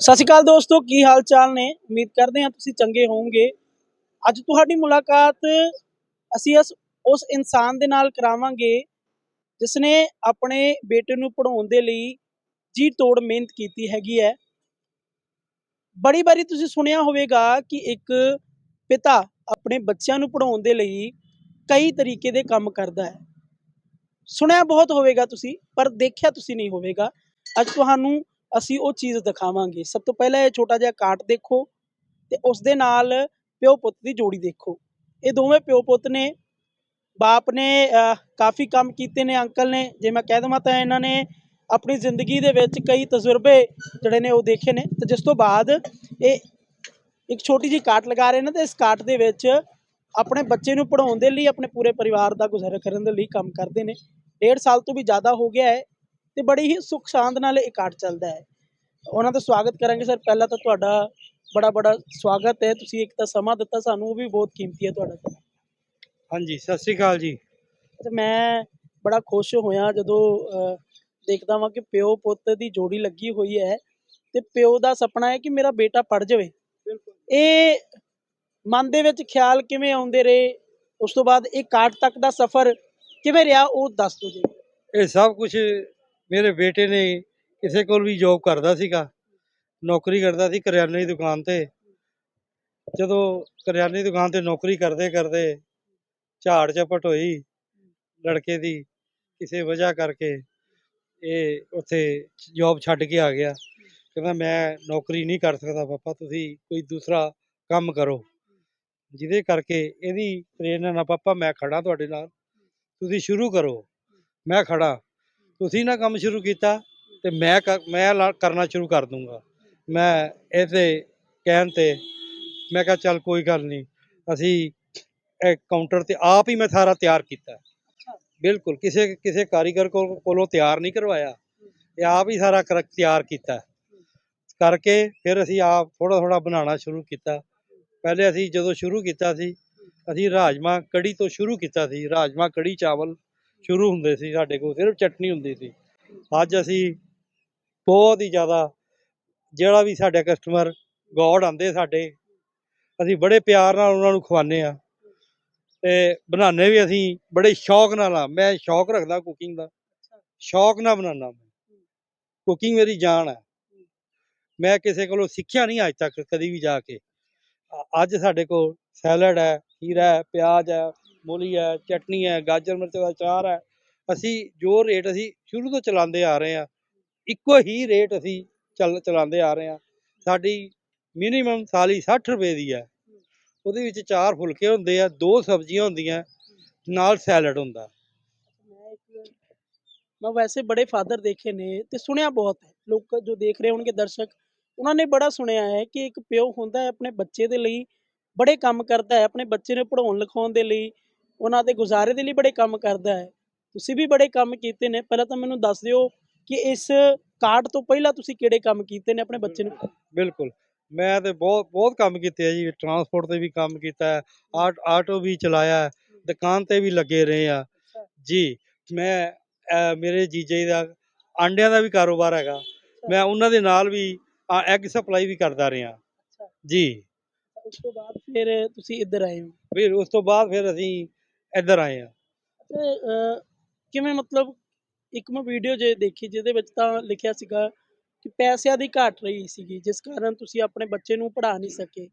ਸਤਿ ਸ਼੍ਰੀ ਅਕਾਲ ਦੋਸਤੋ, ਕੀ ਹਾਲ ਚਾਲ ਨੇ? ਉਮੀਦ ਕਰਦੇ ਹਾਂ ਤੁਸੀਂ ਚੰਗੇ ਹੋਵੋਗੇ। ਅੱਜ ਤੁਹਾਡੀ ਮੁਲਾਕਾਤ ਅਸੀਂ ਉਸ ਉਸ ਇਨਸਾਨ ਦੇ ਨਾਲ ਕਰਾਵਾਂਗੇ ਜਿਸ ਨੇ ਆਪਣੇ ਬੇਟੇ ਨੂੰ ਪੜ੍ਹਾਉਣ ਦੇ ਲਈ ਜੀ ਤੋੜ ਮਿਹਨਤ ਕੀਤੀ ਹੈਗੀ ਹੈ। ਬੜੀ ਵਾਰੀ ਤੁਸੀਂ ਸੁਣਿਆ ਹੋਵੇਗਾ ਕਿ ਇੱਕ ਪਿਤਾ ਆਪਣੇ ਬੱਚਿਆਂ ਨੂੰ ਪੜ੍ਹਾਉਣ ਦੇ ਲਈ ਕਈ ਤਰੀਕੇ ਦੇ ਕੰਮ ਕਰਦਾ ਹੈ। ਸੁਣਿਆ ਬਹੁਤ ਹੋਵੇਗਾ ਤੁਸੀਂ, ਪਰ ਦੇਖਿਆ ਤੁਸੀਂ ਨਹੀਂ ਹੋਵੇਗਾ। ਅੱਜ ਤੁਹਾਨੂੰ ਅਸੀਂ ਉਹ ਚੀਜ਼ ਦਿਖਾਵਾਂਗੇ। ਸਭ ਤੋਂ ਪਹਿਲਾਂ ਇਹ ਛੋਟਾ ਜਿਹਾ ਕਾਟ ਦੇਖੋ ਤੇ ਉਸ ਦੇ ਨਾਲ ਪਿਓ ਪੁੱਤ ਦੀ ਜੋੜੀ ਦੇਖੋ। ਇਹ ਦੋਵੇਂ ਪਿਓ ਪੁੱਤ ਨੇ, ਬਾਪ ਨੇ ਕਾਫੀ ਕੰਮ ਕੀਤੇ ਨੇ, ਅੰਕਲ ਨੇ। ਜੇ ਮੈਂ ਕਹਿ ਦਵਾਂ ਤਾਂ ਇਹਨਾਂ ਨੇ ਆਪਣੀ ਜ਼ਿੰਦਗੀ ਦੇ ਵਿੱਚ ਕਈ ਤਜਰਬੇ ਜਿਹੜੇ ਨੇ ਉਹ ਦੇਖੇ ਨੇ। ਤੇ ਜਿਸ ਤੋਂ ਬਾਅਦ ਇਹ ਇੱਕ ਛੋਟੀ ਜਿਹੀ ਕਾਟ ਲਗਾ ਰਹੇ ਨੇ ਤੇ ਇਸ ਕਾਟ ਦੇ ਵਿੱਚ ਆਪਣੇ ਬੱਚੇ ਨੂੰ ਪੜ੍ਹਾਉਣ ਦੇ ਲਈ, ਆਪਣੇ ਪੂਰੇ ਪਰਿਵਾਰ ਦਾ ਗੁਜ਼ਾਰਾ ਕਰਨ ਦੇ ਲਈ ਕੰਮ ਕਰਦੇ ਨੇ। ਡੇਢ ਸਾਲ ਤੋਂ ਵੀ ਜ਼ਿਆਦਾ ਹੋ ਗਿਆ ਹੈ ਤੇ ਬੜੀ ਹੀ ਸੁੱਖ ਸ਼ਾਂਤ ਨਾਲ ਇਹ ਕਾਟ ਚੱਲਦਾ ਹੈ। ਉਹਨਾਂ ਦਾ ਸਵਾਗਤ ਕਰਾਂਗੇ ਸਰ। ਪਹਿਲਾਂ ਤਾਂ ਤੁਹਾਡਾ ਬੜਾ ਬੜਾ ਸਵਾਗਤ ਹੈ। ਤੁਸੀਂ ਇੱਕ ਤਾਂ ਸਮਾਂ ਦਿੱਤਾ ਸਾਨੂੰ ਉਹ ਵੀ ਬਹੁਤ ਕੀਮਤੀ ਹੈ ਤੁਹਾਡਾ। ਹਾਂਜੀ ਸਤਿ ਸ੍ਰੀ ਅਕਾਲ ਜੀ। ਤੇ ਮੈਂ ਬੜਾ ਖੁਸ਼ ਹੋਇਆ ਜਦੋਂ ਦੇਖਦਾ ਵਾਂ ਕਿ ਪਿਓ ਪੁੱਤ ਦੀ ਜੋੜੀ ਲੱਗੀ ਹੋਈ ਹੈ ਤੇ ਪਿਓ ਦਾ ਸੁਪਨਾ ਹੈ ਕਿ ਮੇਰਾ ਬੇਟਾ ਪੜ ਜਾਵੇ। ਇਹ ਮਨ ਦੇ ਵਿੱਚ ਖਿਆਲ ਕਿਵੇਂ ਆਉਂਦੇ ਰਹੇ? ਉਸ ਤੋਂ ਬਾਅਦ ਇਹ ਕਾਟ ਤੱਕ ਦਾ ਸਫ਼ਰ ਕਿਵੇਂ ਰਿਹਾ? ਉਹ ਦੱਸ ਦਿਓ ਜੀ। ਇਹ ਸਭ ਕੁਝ ਮੇਰੇ ਬੇਟੇ ਨੇ ਕਿਸੇ ਕੋਲ ਵੀ ਜੋਬ ਕਰਦਾ ਸੀਗਾ, ਨੌਕਰੀ ਕਰਦਾ ਸੀ ਕਰਿਆਨੇ ਦੀ ਦੁਕਾਨ ਤੇ। ਜਦੋਂ ਕਰਿਆਨੇ ਦੀ ਦੁਕਾਨ ਤੇ ਨੌਕਰੀ ਕਰਦੇ ਕਰਦੇ ਝਾੜ ਝਪਟ ਹੋਈ ਲੜਕੇ ਦੀ ਕਿਸੇ ਵਜ੍ਹਾ ਕਰਕੇ ਇਹ ਉੱਥੇ ਜੋਬ ਛੱਡ ਕੇ ਆ ਗਿਆ। ਕਹਿੰਦਾ, ਮੈਂ ਨੌਕਰੀ ਨਹੀਂ ਕਰ ਸਕਦਾ ਪਾਪਾ, ਤੁਸੀਂ ਕੋਈ ਦੂਸਰਾ ਕੰਮ ਕਰੋ। ਜਿਹਦੇ ਕਰਕੇ ਇਹਦੀ ਪ੍ਰੇਰਨਾ ਨਾਲ, ਪਾਪਾ, ਮੈਂ ਖੜਾ ਤੁਹਾਡੇ ਨਾਲ, ਤੁਸੀਂ ਸ਼ੁਰੂ ਕਰੋ, ਮੈਂ ਖੜਾ ਤੁਸੀਂ ਨਾ ਕੰਮ ਸ਼ੁਰੂ ਕੀਤਾ ਤੇ ਮੈਂ ਮੈਂ ਕਰਨਾ ਸ਼ੁਰੂ ਕਰ ਦੂੰਗਾ। ਮੈਂ ਇਹਦੇ ਕਹਿਣ ਤੇ ਮੈਂ ਕਿਹਾ ਚੱਲ ਕੋਈ ਗੱਲ ਨਹੀਂ। ਅਸੀਂ ਕਾਊਂਟਰ ਤੇ ਆਪ ਹੀ ਮੈਂ ਸਾਰਾ ਤਿਆਰ ਕੀਤਾ। ਬਿਲਕੁਲ ਕਿਸੇ ਕਿਸੇ ਕਾਰੀਗਰ ਕੋਲ ਕੋਲੋਂ ਤਿਆਰ ਨਹੀਂ ਕਰਵਾਇਆ। ਇਹ ਆਪ ਹੀ ਸਾਰਾ ਕਰ- ਤਿਆਰ ਕੀਤਾ। ਕਰਕੇ ਫਿਰ ਅਸੀਂ ਆਪ ਥੋੜਾ ਥੋੜਾ ਬਣਾਉਣਾ ਸ਼ੁਰੂ ਕੀਤਾ। ਪਹਿਲੇ ਅਸੀਂ ਜਦੋਂ ਸ਼ੁਰੂ ਕੀਤਾ ਸੀ ਅਸੀਂ ਰਾਜਮਾ ਕੜੀ ਤੋਂ ਸ਼ੁਰੂ ਕੀਤਾ ਸੀ। ਰਾਜਮਾ ਕੜੀ ਚਾਵਲ ਸ਼ੁਰੂ ਹੁੰਦੇ ਸੀ ਸਾਡੇ ਕੋਲ ਸਿਰਫ ਚਟਨੀ ਹੁੰਦੀ ਸੀ। ਅੱਜ ਅਸੀਂ ਬਹੁਤ ਹੀ ਜ਼ਿਆਦਾ ਜਿਹੜਾ ਵੀ ਸਾਡੇ ਕਸਟਮਰ ਗੌਡ ਆਂਦੇ ਸਾਡੇ ਅਸੀਂ ਬੜੇ ਪਿਆਰ ਨਾਲ ਉਹਨਾਂ ਨੂੰ ਖਵਾਉਂਦੇ ਆ ਤੇ ਬਣਾਉਂਦੇ ਵੀ ਅਸੀਂ ਬੜੇ ਸ਼ੌਕ ਨਾਲ ਆ ਮੈਂ ਸ਼ੌਕ ਰੱਖਦਾ ਕੁਕਿੰਗ ਦਾ। ਸ਼ੌਕ ਨਾਲ ਬਣਾਉਣਾ ਮੈਂ। ਕੁਕਿੰਗ ਮੇਰੀ ਜਾਨ ਹੈ। ਮੈਂ ਕਿਸੇ ਕੋਲੋਂ ਸਿੱਖਿਆ ਨਹੀਂ ਅੱਜ ਤੱਕ ਕਦੀ ਵੀ ਜਾ ਕੇ। ਅੱਜ ਸਾਡੇ ਕੋਲ ਸੈਲਡ ਹੈ ਖੀਰਾ ਹੈ ਪਿਆਜ਼ ਹੈ ਮੂਲੀ ਹੈ ਚਟਨੀ ਹੈ ਗਾਜਰ ਮਿਰਚ ਦਾ ਅਚਾਰ ਹੈ। ਅਸੀਂ ਜੋ ਰੇਟ ਅਸੀਂ ਸ਼ੁਰੂ ਤੋਂ ਚਲਾਉਂਦੇ ਆ ਰਹੇ ਆ ਇੱਕੋ ਹੀ ਰੇਟ ਅਸੀਂ ਚੱਲ, ਚਲਾਉਂਦੇ ਆ ਰਹੇ ਹਾਂ। ਸਾਡੀ ਮਿਨੀਮਮ ਸਾਲੀ 60 ਰੁਪਏ ਦੀ ਹੈ। ਉਹਦੇ ਵਿੱਚ ਚਾਰ ਫੁਲਕੇ ਹੁੰਦੇ ਆ, ਦੋ ਸਬਜ਼ੀਆਂ ਹੁੰਦੀਆਂ, ਨਾਲ ਸੈਲਡ ਹੁੰਦਾ। ਮੈਂ ਵੈਸੇ ਬੜੇ ਫਾਦਰ ਦੇਖੇ ਨੇ ਤੇ ਸੁਣਿਆ ਬਹੁਤ ਹੈ। ਲੋਕ ਜੋ ਦੇਖ ਰਹੇ ਹੋਣਗੇ ਦਰਸ਼ਕ, ਉਹਨਾਂ ਨੇ ਬੜਾ ਸੁਣਿਆ ਹੈ ਕਿ ਇੱਕ ਪਿਓ ਹੁੰਦਾ ਹੈ ਆਪਣੇ ਬੱਚੇ ਦੇ ਲਈ ਬੜੇ ਕੰਮ ਕਰਦਾ ਹੈ, ਆਪਣੇ ਬੱਚੇ ਨੂੰ ਪੜ੍ਹਾਉਣ ਲਿਖਾਉਣ ਦੇ ਲਈ, ਉਹਨਾਂ ਦੇ ਗੁਜ਼ਾਰੇ ਦੇ ਲਈ ਬੜੇ ਕੰਮ ਕਰਦਾ ਹੈ। ਤੁਸੀਂ ਵੀ ਬੜੇ ਕੰਮ ਕੀਤੇ ਨੇ, ਪਹਿਲਾਂ ਤਾਂ ਮੈਨੂੰ ਦੱਸ ਦਿਓ ਕਿ ਇਸ ਕਾਰਡ ਤੋਂ ਪਹਿਲਾਂ ਤੁਸੀਂ ਕਿਹੜੇ ਕੰਮ ਕੀਤੇ ਨੇ ਆਪਣੇ ਬੱਚੇ ਨੂੰ? ਬਿਲਕੁਲ। ਮੈਂ ਤੇ ਬਹੁਤ ਬਹੁਤ ਕੰਮ ਕੀਤੇ ਆ ਜੀ। ਟਰਾਂਸਪੋਰਟ ਤੇ ਵੀ ਕੰਮ ਕੀਤਾ ਆਟ ਆਟੋ ਵੀ ਚਲਾਇਆ ਦੁਕਾਨ ਤੇ ਵੀ ਲੱਗੇ ਰਹੇ ਆ। ਜੀ ਮੈਂ ਮੇਰੇ ਜੀਜੇ ਦਾ ਆਂਡਿਆਂ ਦਾ ਵੀ ਕਾਰੋਬਾਰ ਹੈਗਾ। ਮੈਂ ਉਹਨਾਂ ਦੇ ਨਾਲ ਵੀ ਐਗ ਸਪਲਾਈ ਵੀ ਕਰਦਾ ਰਿਹਾ। ਜੀ। ਉਸ ਤੋਂ ਬਾਅਦ ਫਿਰ ਤੁਸੀਂ ਇੱਧਰ ਆਏ ਹੋ। ਫਿਰ ਉਸ ਤੋਂ ਬਾਅਦ ਫਿਰ ਅਸੀਂ ਇੱਧਰ ਆਏ ਆ। ਕਿਵੇਂ ਮਤਲਬ ਇੱਕ ਮੈਂ ਵੀਡੀਓ ਜੇ ਦੇਖੀ, ਜਿਹਦੇ ਵਿੱਚ ਤਾਂ ਲਿਖਿਆ ਸੀਗਾ ਕਿ ਪੈਸਿਆਂ ਦੀ ਘਾਟ ਰਹੀ ਸੀਗੀ, ਜਿਸ ਕਾਰਨ ਤੁਸੀਂ ਆਪਣੇ ਬੱਚੇ ਨੂੰ ਪੜ੍ਹਾ ਨਹੀਂ ਸਕੇ।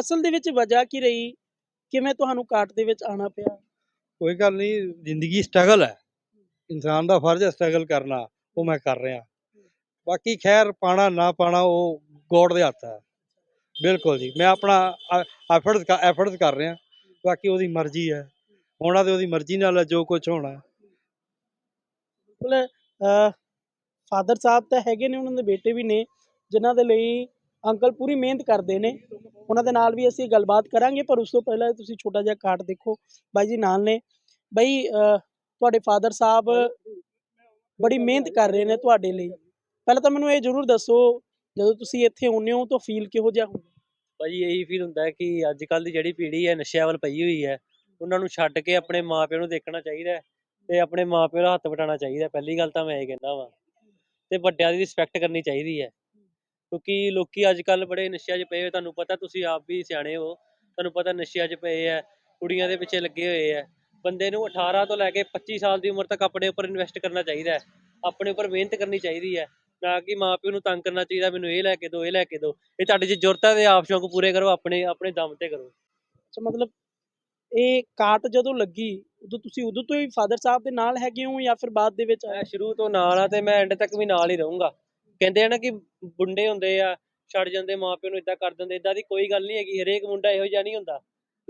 ਅਸਲ ਦੇ ਵਿੱਚ ਵਜ੍ਹਾ ਕੀ ਰਹੀ? ਕਿਵੇਂ ਤੁਹਾਨੂੰ ਘਾਟ ਦੇ ਵਿੱਚ ਆਣਾ ਪਿਆ? ਕੋਈ ਗੱਲ ਨਹੀਂ, ਜ਼ਿੰਦਗੀ ਸਟਰਗਲ ਹੈ। ਇਨਸਾਨ ਦਾ ਫਰਜ਼ ਹੈ ਸਟਰਗਲ ਕਰਨਾ, ਉਹ ਮੈਂ ਕਰ ਰਿਹਾ। ਬਾਕੀ ਖੈਰ ਪਾਣਾ ਨਾ ਪਾਣਾ ਉਹ ਗੋਡ ਦੇ ਹੱਥ ਹੈ। ਬਿਲਕੁਲ ਜੀ, ਮੈਂ ਆਪਣਾ ਐਫਰਟਸ ਐਫਰਟਸ ਕਰ ਰਿਹਾ। ਬਾਕੀ ਉਹਦੀ ਮਰਜ਼ੀ ਹੈ। ਹੋਣਾ ਤੇ ਉਹਦੀ ਮਰਜ਼ੀ ਨਾਲ ਹੈ ਜੋ ਕੁਝ ਹੋਣਾ। ਹੈ। ਫਾਦਰ ਸਾਹਿਬ ਤਾਂ ਹੈਗੇ ਨੇ, ਉਹਨਾਂ ਦੇ ਬੇਟੇ ਵੀ ਨੇ, ਜਿਨ੍ਹਾਂ ਦੇ ਲਈ ਅੰਕਲ ਪੂਰੀ ਮਿਹਨਤ ਕਰਦੇ ਨੇ। ਉਹਨਾਂ ਦੇ ਨਾਲ ਵੀ ਅਸੀਂ ਗੱਲਬਾਤ ਕਰਾਂਗੇ, ਪਰ ਉਸ ਤੋਂ ਪਹਿਲਾਂ ਤੁਸੀਂ ਛੋਟਾ ਜਿਹਾ ਕਾਰਡ ਦੇਖੋ, ਬਾਈ ਜੀ ਨਾਲ ਨੇ। ਬਾਈ ਤੁਹਾਡੇ ਫਾਦਰ ਸਾਹਿਬ ਬੜੀ ਮਿਹਨਤ ਕਰ ਰਹੇ ਨੇ ਤੁਹਾਡੇ ਲਈ। ਪਹਿਲਾਂ ਤਾਂ ਮੈਨੂੰ ਇਹ ਜ਼ਰੂਰ ਦੱਸੋ, ਜਦੋਂ ਤੁਸੀਂ ਇੱਥੇ ਆਉਂਦੇ ਹੋ, ਤਾਂ ਫੀਲ ਕਿਹੋ ਜਿਹਾ ਹੁੰਦਾ? ਭਾਜੀ ਇਹੀ ਫੀਲ ਹੁੰਦਾ ਹੈ ਕਿ ਅੱਜ ਕੱਲ ਦੀ ਜਿਹੜੀ ਪੀੜ੍ਹੀ ਹੈ, ਨਸ਼ਿਆਂ ਵੱਲ ਪਈ ਹੋਈ ਹੈ, ਉਹਨਾਂ ਨੂੰ ਛੱਡ ਕੇ ਆਪਣੇ ਮਾਪਿਆਂ ਨੂੰ ਦੇਖਣਾ ਚਾਹੀਦਾ ਹੈ। ਤੇ ਆਪਣੇ ਮਾਪਿਆਂ ਦਾ ਹੱਥ ਵਟਾਉਣਾ ਚਾਹੀਦਾ। ਪਹਿਲੀ ਗੱਲ ਤਾਂ ਮੈਂ ਇਹ ਕਹਿੰਦਾ ਵਾਂ ਤੇ ਵੱਡਿਆਂ ਦੀ ਰਿਸਪੈਕਟ ਕਰਨੀ ਚਾਹੀਦੀ ਹੈ। ਕਿਉਂਕਿ ਲੋਕੀ ਅੱਜ ਕੱਲ ਬੜੇ ਨਸ਼ਿਆਂ 'ਚ ਪਏ ਹੋਏ। ਤੁਹਾਨੂੰ ਪਤਾ ਤੁਸੀਂ ਆਪ ਵੀ ਸਿਆਣੇ ਹੋ। ਤੁਹਾਨੂੰ ਪਤਾ ਨਸ਼ਿਆਂ 'ਚ ਪਏ ਆ ਕੁੜੀਆਂ ਦੇ ਪਿੱਛੇ ਲੱਗੇ ਹੋਏ ਆ ਬੰਦੇ ਨੂੰ 18 ਤੋਂ ਲੈ ਕੇ 25 ਸਾਲ ਦੀ ਉਮਰ ਤੱਕ ਆਪਣੇ ਉੱਪਰ ਇਨਵੈਸਟ ਕਰਨਾ ਚਾਹੀਦਾ ਹੈ। ਆਪਣੇ ਉੱਪਰ ਮਿਹਨਤ ਕਰਨੀ ਚਾਹੀਦੀ ਹੈ। ਨਾ ਕਿ ਮਾਪਿਓ ਨੂੰ ਤੰਗ ਕਰਨਾ ਚਾਹੀਦਾ, ਮੈਨੂੰ ਇਹ ਲੈ ਕੇ ਦਿਓ ਇਹ ਲੈ ਕੇ ਦਿਓ ਇਹ ਤੁਹਾਡੀ ਜੇ ਜ਼ਰੂਰਤ ਹੈ ਤੇ ਆਪ ਸ਼ੌਂਕ ਪੂਰੇ ਕਰੋ, ਆਪਣੇ ਆਪਣੇ ਦਮ ਤੇ ਕਰੋ। ਸੋ ਮਤਲਬ ਇਹ ਕਾਟ ਜਦੋਂ ਲੱਗੀ ਉਦੋਂ ਤੁਸੀਂ ਉਦੋਂ ਤੋਂ ਹੀ ਫਾਦਰ ਸਾਹਿਬ ਦੇ ਨਾਲ ਹੈਗੇ ਹੋ ਜਾਂ ਫਿਰ ਬਾਅਦ ਦੇ ਵਿੱਚ ਆਏ? ਮੈਂ ਸ਼ੁਰੂ ਤੋਂ ਨਾਲ ਆ ਤੇ ਮੈਂ ਐਂਡ ਤੱਕ ਵੀ ਨਾਲ ਹੀ ਰਹੂੰਗਾ। ਕਹਿੰਦੇ ਆ ਨਾ ਕਿ ਬੁੰਡੇ ਹੁੰਦੇ ਆ ਛੱਡ ਜਾਂਦੇ ਮਾਪਿਓ ਨੂੰ ਇਦਾਂ ਕਰ ਦਿੰਦੇ ਇਦਾਂ ਦੀ ਕੋਈ ਗੱਲ ਨਹੀਂ ਹੈਗੀ ਹਰੇਕ ਮੁੰਡਾ ਇਹੋ ਜਿਹਾ ਨਹੀਂ ਹੁੰਦਾ।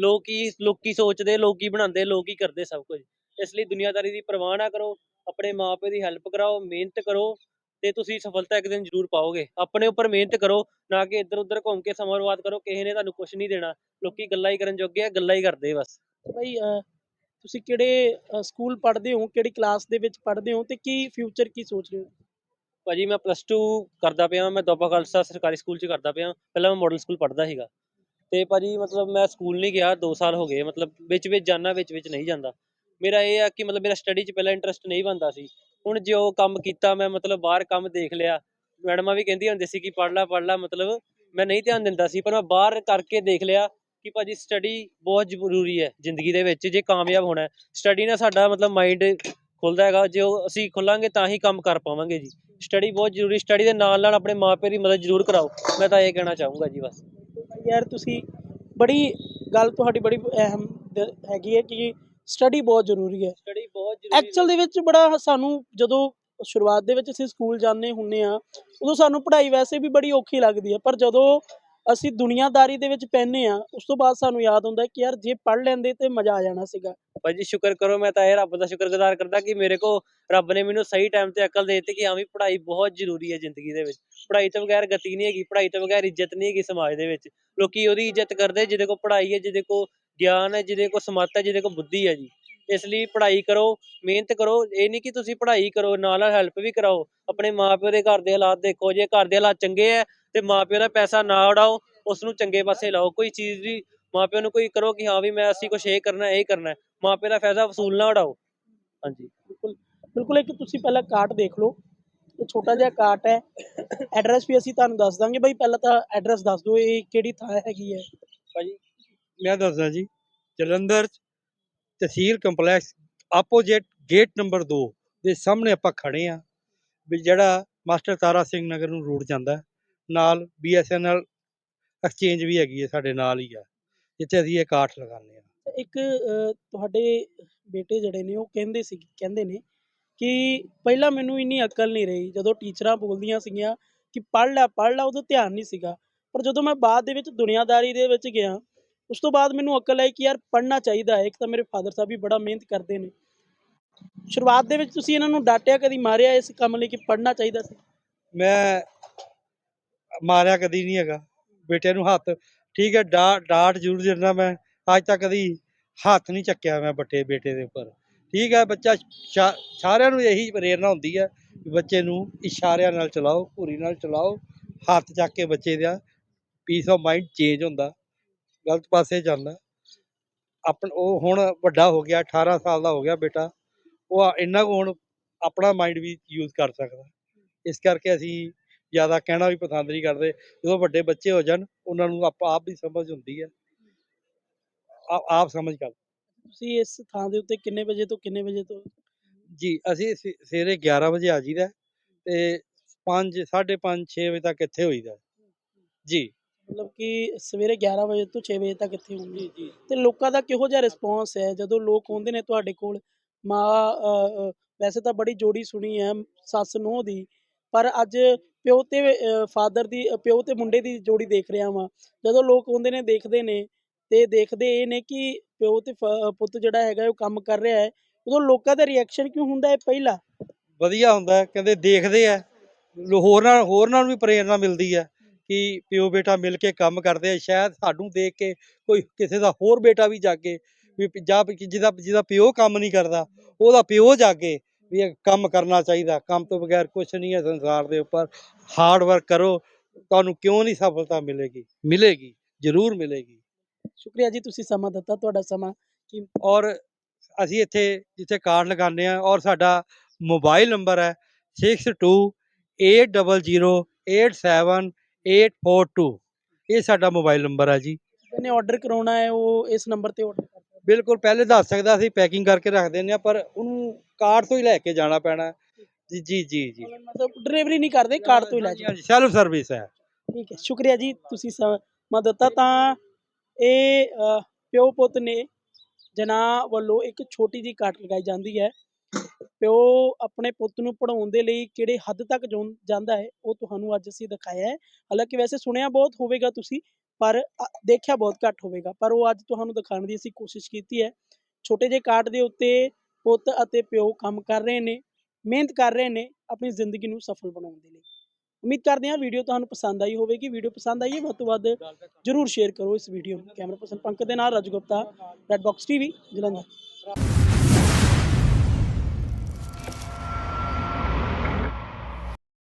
ਲੋਕੀ ਲੋਕੀ ਸੋਚਦੇ ਲੋਕੀ ਬਣਾਉਂਦੇ ਲੋਕੀ ਕਰਦੇ ਸਭ ਕੁਝ। ਇਸ ਲਈ ਦੁਨੀਆਦਾਰੀ ਦੀ ਪਰਵਾਹ ਨਾ ਕਰੋ ਆਪਣੇ ਮਾਪਿਓ ਦੀ ਹੈਲਪ ਕਰਾਓ ਮਿਹਨਤ ਕਰੋ ਤੇ ਤੁਸੀਂ ਸਫਲਤਾ ਇੱਕ ਦਿਨ ਜ਼ਰੂਰ ਪਾਓਗੇ। ਆਪਣੇ ਉੱਪਰ ਮਿਹਨਤ ਕਰੋ ਨਾ ਕਿ ਇੱਧਰ ਉੱਧਰ ਘੁੰਮ ਕੇ ਸਮਾਂ ਬਰਬਾਦ ਕਰੋ ਕਿਸੇ ਨੇ ਤੁਹਾਨੂੰ ਕੁਝ ਨਹੀਂ ਦੇਣਾ। ਲੋਕੀ ਗੱਲਾਂ ਹੀ ਕਰਨ ਜੋਗੇ ਆ ਗੱਲਾਂ ਹੀ ਕਰਦੇ ਬਸ। ਅਹ, ਤੁਸੀਂ ਕਿਹੜੇ ਸਕੂਲ ਪੜ੍ਹਦੇ ਹੋ? ਕਿਹੜੀ ਕਲਾਸ ਦੇ ਵਿੱਚ ਪੜ੍ਹਦੇ ਹੋ? ਤੇ ਕੀ ਫਿਊਚਰ ਕੀ ਸੋਚ ਰਹੇ ਹੋ? ਭਾਜੀ, ਮੈਂ ਪਲੱਸ 2 ਕਰਦਾ ਪਿਆ ਮੈਂ ਦੋਬਾ ਖਾਲਸਾ ਸਰਕਾਰੀ ਸਕੂਲ ਚ ਕਰਦਾ ਪਿਆ ਪਹਿਲਾਂ ਮੈਂ ਮਾਡਲ ਸਕੂਲ ਪੜ੍ਹਦਾ ਸੀਗਾ। ਤੇ ਭਾਜੀ, ਮਤਲਬ ਮੈਂ ਸਕੂਲ ਨਹੀਂ ਗਿਆ। 2 ਸਾਲ ਹੋ ਗਏ। ਮਤਲਬ ਵਿੱਚ ਵਿੱਚ ਜਾਣਾ ਵਿੱਚ ਵਿੱਚ ਨਹੀਂ ਜਾਂਦਾ। ਮੇਰਾ ਇਹ ਆ ਕਿ ਮਤਲਬ ਮੇਰਾ ਸਟੱਡੀ 'ਚ ਪਹਿਲਾਂ ਇੰਟਰਸਟ ਨਹੀਂ ਬੰਦਾ ਸੀ। ਹੁਣ ਜੋ ਕੰਮ ਕੀਤਾ, ਮੈਂ ਮਤਲਬ ਬਾਹਰ ਕੰਮ ਦੇਖ ਲਿਆ। ਮੈਡਮਾਂ ਵੀ ਕਹਿੰਦੀਆਂ ਹੁੰਦੀ ਸੀ ਕਿ ਪੜ੍ਹ ਲੈ ਪੜ੍ਹ ਲੈ। ਮਤਲਬ ਮੈਂ ਨਹੀਂ ਧਿਆਨ ਦਿੰਦਾ ਸੀ, ਪਰ ਮੈਂ ਬਾਹਰ ਕਰਕੇ ਦੇਖ ਲਿਆ। ਕਿ ਭਾਜੀ ਸਟੱਡੀ ਬਹੁਤ ਜ਼ਰੂਰੀ ਹੈ ਜ਼ਿੰਦਗੀ ਦੇ ਵਿੱਚ ਜੇ ਕਾਮਯਾਬ ਹੋਣਾ ਹੈ। ਸਟੱਡੀ ਨਾਲ ਸਾਡਾ ਮਤਲਬ ਮਾਈਂਡ ਖੁੱਲਦਾ ਹੈਗਾ ਜੇ ਉਹ ਅਸੀਂ ਖੁੱਲਾਂਗੇ ਤਾਂ ਹੀ ਕੰਮ ਕਰ ਪਾਵਾਂਗੇ ਜੀ। ਸਟੱਡੀ ਬਹੁਤ ਜ਼ਰੂਰੀ ਸਟੱਡੀ ਦੇ ਨਾਲ ਨਾਲ ਆਪਣੇ ਮਾਪੇ ਦੀ ਮਦਦ ਜ਼ਰੂਰ ਕਰਾਓ। ਮੈਂ ਤਾਂ ਇਹ ਕਹਿਣਾ ਚਾਹੂੰਗਾ ਜੀ ਬਸ। ਯਾਰ ਤੁਸੀਂ ਬੜੀ ਗੱਲ ਤੁਹਾਡੀ ਬੜੀ ਅਹਿਮ ਹੈਗੀ ਹੈ ਕਿ ਸਟੱਡੀ ਬਹੁਤ ਜ਼ਰੂਰੀ ਹੈ। ਸਟੱਡੀ ਬਹੁਤ ਜ਼ਰੂਰੀ ਐਕਚੁਅਲ ਦੇ ਵਿੱਚ ਬੜਾ ਸਾਨੂੰ ਜਦੋਂ ਸ਼ੁਰੂਆਤ ਦੇ ਵਿੱਚ ਅਸੀਂ ਸਕੂਲ ਜਾਂਦੇ ਹੁੰਨੇ ਆ ਉਦੋਂ ਸਾਨੂੰ ਪੜ੍ਹਾਈ ਵੈਸੇ ਵੀ ਬੜੀ ਔਖੀ ਲੱਗਦੀ ਹੈ ਪਰ ਜਦੋਂ ਅਸੀਂ ਦੁਨੀਆਦਾਰੀ ਦੇ ਵਿੱਚ ਪੈਨੇ ਆ ਉਸ ਤੋਂ ਬਾਅਦ ਸਾਨੂੰ ਯਾਦ ਹੁੰਦਾ ਕਿ ਯਾਰ ਜੇ ਪੜ੍ਹ ਲੈਂਦੇ ਤੇ ਮਜ਼ਾ ਆ ਜਾਣਾ ਸੀਗਾ। ਭਾਜੀ ਸ਼ੁਕਰ ਕਰੋ ਮੈਂ ਤਾਂ ਇਹ ਰੱਬ ਦਾ ਸ਼ੁਕਰਗੁਜ਼ਾਰ ਕਰਦਾ ਕਿ ਮੇਰੇ ਕੋ ਰੱਬ ਨੇ ਮੈਨੂੰ ਸਹੀ ਟਾਈਮ ਤੇ ਅਕਲ ਦੇ ਦਿੱਤੀ ਕਿ ਹਾਂ ਵੀ ਪੜ੍ਹਾਈ ਬਹੁਤ ਜ਼ਰੂਰੀ ਹੈ ਜ਼ਿੰਦਗੀ ਦੇ ਵਿੱਚ। ਪੜ੍ਹਾਈ ਤੋਂ ਬਗੈਰ ਗਤੀ ਨਹੀਂ ਹੈਗੀ, ਪੜ੍ਹਾਈ ਤੋਂ ਬਗੈਰ ਇੱਜ਼ਤ ਨਹੀਂ ਹੈਗੀ ਸਮਾਜ ਦੇ ਵਿੱਚ। ਲੋਕੀ ਉਹਦੀ ਇੱਜ਼ਤ ਕਰਦੇ, ਜਿਹਦੇ ਕੋ ਪੜ੍ਹਾਈ ਹੈ, ਜਿਹਦੇ ਕੋ ਗਿਆਨ ਹੈ, ਜਿਹਦੇ ਕੋ ਸਮੱਤ ਹੈ, ਜਿਹਦੇ ਕੋ ਬੁੱਧੀ ਹੈ ਜੀ। ਇਸ ਲਈ ਪੜ੍ਹਾਈ ਕਰੋ, ਮਿਹਨਤ ਕਰੋ। ਇਹ ਨਹੀਂ ਕਿ ਤੁਸੀਂ ਪੜ੍ਹਾਈ ਕਰੋ, ਨਾਲ ਨਾਲ ਹੈਲਪ ਵੀ ਕਰਾਓ। ਆਪਣੇ ਮਾਪਿਓ ਦੇ ਘਰ ਦੇ ਹਾਲਾਤ ਦੇਖੋ, ਜੇ ਘਰ ਦੇ ਹਾਲਾਤ ਚੰਗੇ ਹੈ ਤੇ ਮਾਪਿਓ ਦਾ ਪੈਸਾ ਨਾ ਉਡਾਓ ਉਸ ਨੂੰ ਚੰਗੇ ਪਾਸੇ ਲਾਓ। ਕੋਈ ਚੀਜ਼ ਦੀ ਮਾਪਿਓ ਨੂੰ ਕੋਈ ਕਰੋ ਕਿ ਹਾਂ ਵੀ ਮੈਂ ਅਸੀਂ ਕੁਛ ਇਹ ਕਰਨਾ ਇਹ ਕਰਨਾ। ਹੈ। ਮਾਪੇ ਦਾ ਫਾਇਦਾ ਵਸੂਲ ਨਾ ਉਡਾਓ। ਹਾਂਜੀ। ਬਿਲਕੁਲ ਬਿਲਕੁਲ ਇੱਕ ਤੁਸੀਂ ਪਹਿਲਾਂ ਕਾਰਟ ਦੇਖ ਲਓ। ਇਹ ਛੋਟਾ ਜਿਹਾ ਕਾਰਟ ਹੈ। ਐਡਰੈਸ ਵੀ ਅਸੀਂ ਤੁਹਾਨੂੰ ਦੱਸ ਦਾਂਗੇ। ਬਈ ਪਹਿਲਾਂ ਤਾਂ ਐਡਰੈਸ ਦੱਸ ਦਿਓ ਇਹ ਕਿਹੜੀ ਥਾਂ ਹੈਗੀ ਹੈ? ਭਾਜੀ। ਮੈਂ ਦੱਸਦਾ ਜੀ Jalandhar tehsil complex opposite gate number 2 ਦੇ ਸਾਹਮਣੇ ਆਪਾਂ ਖੜੇ ਆ ਵੀ ਜਿਹੜਾ ਮਾਸਟਰ ਤਾਰਾ ਸਿੰਘ ਨਗਰ ਨੂੰ ਰੂਟ ਜਾਂਦਾ। ਹੈ। ਨਾਲ ਬੀਐਸਐਨਐਲ ਐਕਸਚੇਂਜ ਵੀ ਹੈਗੀ ਹੈ ਸਾਡੇ ਨਾਲ ਹੀ ਆ ਜਿੱਥੇ ਅਸੀਂ ਇਹ ਕਾਠ ਲਗਾਉਂਦੇ ਆ ਇੱਕ ਅਹ, ਤੁਹਾਡੇ ਬੇਟੇ ਜਿਹੜੇ ਨੇ ਉਹ ਕਹਿੰਦੇ ਸੀ ਕਹਿੰਦੇ ਨੇ ਕਿ ਪਹਿਲਾਂ ਮੈਨੂੰ ਇੰਨੀ ਅਕਲ ਨਹੀਂ ਰਹੀ ਜਦੋਂ ਟੀਚਰਾਂ ਬੋਲਦੀਆਂ ਸੀਗੀਆਂ ਕਿ ਪੜ੍ਹ ਲੈ ਪੜ੍ਹ ਲੈ ਉਦੋਂ ਧਿਆਨ ਨਹੀਂ ਸੀਗਾ। ਪਰ ਜਦੋਂ ਮੈਂ ਬਾਅਦ ਦੇ ਵਿੱਚ ਦੁਨੀਆਦਾਰੀ ਦੇ ਵਿੱਚ ਗਿਆ ਉਸ ਤੋਂ ਬਾਅਦ ਮੈਨੂੰ ਅਕਲ ਆਈ ਕਿ ਯਾਰ ਪੜ੍ਹਨਾ ਚਾਹੀਦਾ ਹੈ ਇੱਕ ਤਾਂ ਮੇਰੇ ਫਾਦਰ ਸਾਹਿਬ ਵੀ ਬੜਾ ਮਿਹਨਤ ਕਰਦੇ ਨੇ। ਸ਼ੁਰੂਆਤ ਦੇ ਵਿੱਚ ਤੁਸੀਂ ਇਹਨਾਂ ਨੂੰ ਡਾਂਟਿਆ ਕਦੀ ਮਾਰਿਆ ਇਸ ਕੰਮ ਲਈ ਕਿ ਪੜ੍ਹਨਾ ਚਾਹੀਦਾ ਸੀ? ਮੈਂ ਮਾਰਿਆ ਕਦੀ ਨਹੀਂ ਹੈਗਾ। ਬੇਟੇ ਨੂੰ ਹੱਥ, ਠੀਕ ਹੈ ਡਾ ਡਾਟ ਜ਼ਰੂਰ ਦਿੰਦਾ ਮੈਂ। ਅੱਜ ਤੱਕ ਕਦੀ ਹੱਥ ਨਹੀਂ ਚੱਕਿਆ ਮੈਂ ਬੱਟੇ ਬੇਟੇ ਦੇ ਉੱਪਰ। ਠੀਕ ਹੈ, ਬੱਚਾ ਸਾਰਿਆਂ ਨੂੰ ਇਹੀ ਪ੍ਰੇਰਨਾ ਹੁੰਦੀ ਹੈ ਵੀ ਬੱਚੇ ਨੂੰ ਇਸ਼ਾਰਿਆਂ ਨਾਲ ਚਲਾਓ, ਘੂਰੀ ਨਾਲ ਚਲਾਓ, ਹੱਥ ਚੱਕ ਕੇ ਬੱਚੇ ਦਾ ਪੀਸ ਆਫ ਮਾਈਂਡ ਚੇਂਜ ਹੁੰਦਾ। ਗਲਤ ਪਾਸੇ ਜਾਂਦਾ। ਆਪਣ, ਉਹ ਹੁਣ ਵੱਡਾ ਹੋ ਗਿਆ 18 ਸਾਲ ਦਾ ਹੋ ਗਿਆ ਬੇਟਾ। ਉਹ ਇੰਨਾ ਕੁ ਹੁਣ ਆਪਣਾ ਮਾਈਂਡ ਵੀ ਯੂਜ਼ ਕਰ ਸਕਦਾ। ਇਸ ਕਰਕੇ ਅਸੀਂ ਜ਼ਿਆਦਾ ਕਹਿਣਾ ਵੀ ਪਸੰਦ ਨਹੀਂ ਕਰਦੇ। ਜਦੋਂ ਵੱਡੇ ਬੱਚੇ ਹੋ ਜਾਣ ਉਹਨਾਂ ਨੂੰ ਆਪਾਂ ਆਪ ਵੀ ਸਮਝ ਹੁੰਦੀ ਹੈ। ਆਪ ਸਮਝ ਕਰ ਤੁਸੀਂ ਇਸ ਥਾਂ ਦੇ ਉੱਤੇ ਕਿੰਨੇ ਵਜੇ ਤੋਂ ਕਿੰਨੇ ਵਜੇ ਤੋਂ? ਜੀ ਅਸੀਂ ਸਵੇਰੇ 11 ਵਜੇ ਆ ਜੀਦਾ ਤੇ 5 5:30 6 ਵਜੇ ਤੱਕ ਇੱਥੇ ਹੋਈਦਾ। ਜੀ। ਮਤਲਬ ਕਿ ਸਵੇਰੇ 11 ਵਜੇ ਤੋਂ 6 ਵਜੇ ਤੱਕ ਇੱਥੇ ਹੋਣਗੇ। ਜੀ ਤੇ ਲੋਕਾਂ ਦਾ ਕਿਹੋ ਜਿਹਾ ਰਿਸਪੌਂਸ ਹੈ? ਜਦੋਂ ਲੋਕ ਆਉਂਦੇ ਨੇ ਤੁਹਾਡੇ ਕੋਲ ਮਾਂ ਵੈਸੇ ਤਾਂ ਬੜੀ ਜੋੜੀ ਸੁਣੀ ਹੈ ਸੱਸ ਨੂੰਹ ਦੀ ਪਰ ਅੱਜ ਪਿਓ ਤੇ ਫਾਦਰ ਦੀ ਪਿਓ ਤੇ ਮੁੰਡੇ ਦੀ ਜੋੜੀ ਦੇਖ ਰਿਹਾ ਵਾਂ। ਜਦੋਂ ਲੋਕ ਆਉਂਦੇ ਨੇ ਦੇਖਦੇ ਨੇ ਤੇ ਦੇਖਦੇ ਇਹ ਨੇ ਕਿ ਪਿਓ ਤੇ ਪੁੱਤ ਜਿਹੜਾ ਹੈਗਾ ਉਹ ਕੰਮ ਕਰ ਰਿਹਾ ਹੈ ਉਦੋਂ ਲੋਕਾਂ ਦਾ ਰਿਐਕਸ਼ਨ ਕਿਉਂ ਹੁੰਦਾ ਹੈ ਪਹਿਲਾ? ਵਧੀਆ ਹੁੰਦਾ ਹੈ, ਕਹਿੰਦੇ ਦੇਖਦੇ ਆ ਲੋ- ਹੋਰਨਾਂ ਹੋਰਨਾਂ ਨੂੰ ਵੀ ਪ੍ਰੇਰਨਾ ਮਿਲਦੀ ਹੈ ਕਿ ਪਿਓ ਬੇਟਾ ਮਿਲ ਕੇ ਕੰਮ ਕਰਦੇ ਆ। ਸ਼ਾਇਦ ਸਾਨੂੰ ਦੇਖ ਕੇ ਕੋਈ ਕਿਸੇ ਦਾ ਹੋਰ ਬੇਟਾ ਵੀ ਜਾਗੇ ਵੀ ਜਾਂ ਵੀ ਜਿਹਦਾ ਜਿਹਦਾ ਪਿਓ ਕੰਮ ਨਹੀਂ ਕਰਦਾ ਉਹਦਾ ਪਿਓ ਜਾਗੇ। ਵੀ ਇਹ ਕੰਮ ਕਰਨਾ ਚਾਹੀਦਾ। ਕੰਮ ਤੋਂ ਬਗੈਰ ਕੁਝ ਨਹੀਂ ਹੈ ਸੰਸਾਰ ਦੇ ਉੱਪਰ। ਹਾਰਡ ਵਰਕ ਕਰੋ ਤੁਹਾਨੂੰ ਕਿਉਂ ਨਹੀਂ ਸਫਲਤਾ ਮਿਲੇਗੀ? ਮਿਲੇਗੀ ਜ਼ਰੂਰ ਮਿਲੇਗੀ। ਸ਼ੁਕਰੀਆ ਜੀ ਤੁਸੀਂ ਸਮਾਂ ਦਿੱਤਾ ਤੁਹਾਡਾ ਸਮਾਂ। ਔਰ ਅਸੀਂ ਇੱਥੇ ਜਿੱਥੇ ਕਾਰਡ ਲਗਾਉਂਦੇ ਆ ਔਰ ਸਾਡਾ ਮੋਬਾਈਲ ਨੰਬਰ ਹੈ 62800878 842 ਇਹ ਸਾਡਾ ਮੋਬਾਈਲ ਨੰਬਰ ਹੈ ਜੀ। ਜਿਹਨੇ ਆਰਡਰ ਕਰਾਉਣਾ ਹੈ ਉਹ ਇਸ ਨੰਬਰ ਤੇ ਆਰਡਰ ਕਰ ਸਕਦਾ ਬਿਲਕੁਲ ਪਹਿਲੇ ਦੱਸ ਸਕਦਾ ਸੀ ਪੈਕਿੰਗ ਕਰਕੇ ਰੱਖ ਦਿੰਦੇ ਆ ਪਰ ਉਹਨੂੰ ਕਾਰ ਤੋਂ ਹੀ ਲੈ ਕੇ ਜਾਣਾ ਪੈਣਾ। ਜੀ ਜੀ ਜੀ ਜੀ। ਮਤਲਬ ਡਿਲੀਵਰੀ ਨਹੀਂ ਕਰਦੇ ਕਾਰਡ ਤੋਂ ਹੀ ਲੈ ਜਾਓ। ਸੈਲਫ ਸਰਵਿਸ ਹੈ। ਠੀਕ ਹੈ ਸ਼ੁਕਰੀਆ ਜੀ ਤੁਸੀਂ ਸਮਾਂ ਦਿੱਤਾ। ਤਾਂ ਇਹ ਪਿਓ ਪੁੱਤ ਨੇ ਜਨਾਂ ਵੱਲੋਂ ਇੱਕ ਛੋਟੀ ਜੀ ਕਾਟ ਲਗਾਈ ਜਾਂਦੀ ਹੈ। ਪਿਓ ਆਪਣੇ ਪੁੱਤ ਨੂੰ ਪੜਾਉਣ ਦੇ ਲਈ ਕਿਹੜੇ ਹੱਦ ਤੱਕ ਜਾਂਦਾ ਹੈ ਉਹ ਤੁਹਾਨੂੰ ਅੱਜ ਅਸੀਂ ਦਿਖਾਇਆ ਹੈ। ਹਾਲਾਂਕਿ ਵੈਸੇ ਸੁਣਿਆ ਬਹੁਤ ਹੋਵੇਗਾ ਤੁਸੀਂ ਪਰ ਦੇਖਿਆ ਬਹੁਤ ਘੱਟ ਹੋਵੇਗਾ। ਪਰ ਉਹ ਅੱਜ ਤੁਹਾਨੂੰ ਦਿਖਾਉਣ ਦੀ ਅਸੀਂ ਕੋਸ਼ਿਸ਼ ਕੀਤੀ ਹੈ। ਛੋਟੇ ਜਿਹੇ ਕਾਟ ਦੇ ਉੱਤੇ ਪੁੱਤ ਅਤੇ ਪਿਓ ਕੰਮ ਕਰ ਰਹੇ ਨੇ, ਮਿਹਨਤ ਕਰ ਰਹੇ ਨੇ ਆਪਣੀ ਜ਼ਿੰਦਗੀ ਨੂੰ ਸਫਲ ਬਣਾਉਣ ਦੇ ਲਈ। ਉਮੀਦ ਕਰਦੇ ਹਾਂ ਵੀਡੀਓ ਤੁਹਾਨੂੰ ਪਸੰਦ ਆਈ ਹੋਵੇਗੀ। ਵੀਡੀਓ ਪਸੰਦ ਆਈ ਹੈ, ਵੱਧ ਤੋਂ ਵੱਧ ਜਰੂਰ ਸ਼ੇਅਰ ਕਰੋ ਇਸ ਵੀਡੀਓ ਨੂੰ। ਕੈਮਰਾ ਪਰਸਨ ਪੰਕਜ ਦੇ ਨਾਲ, Raju Gupta red box TV Jalandhar.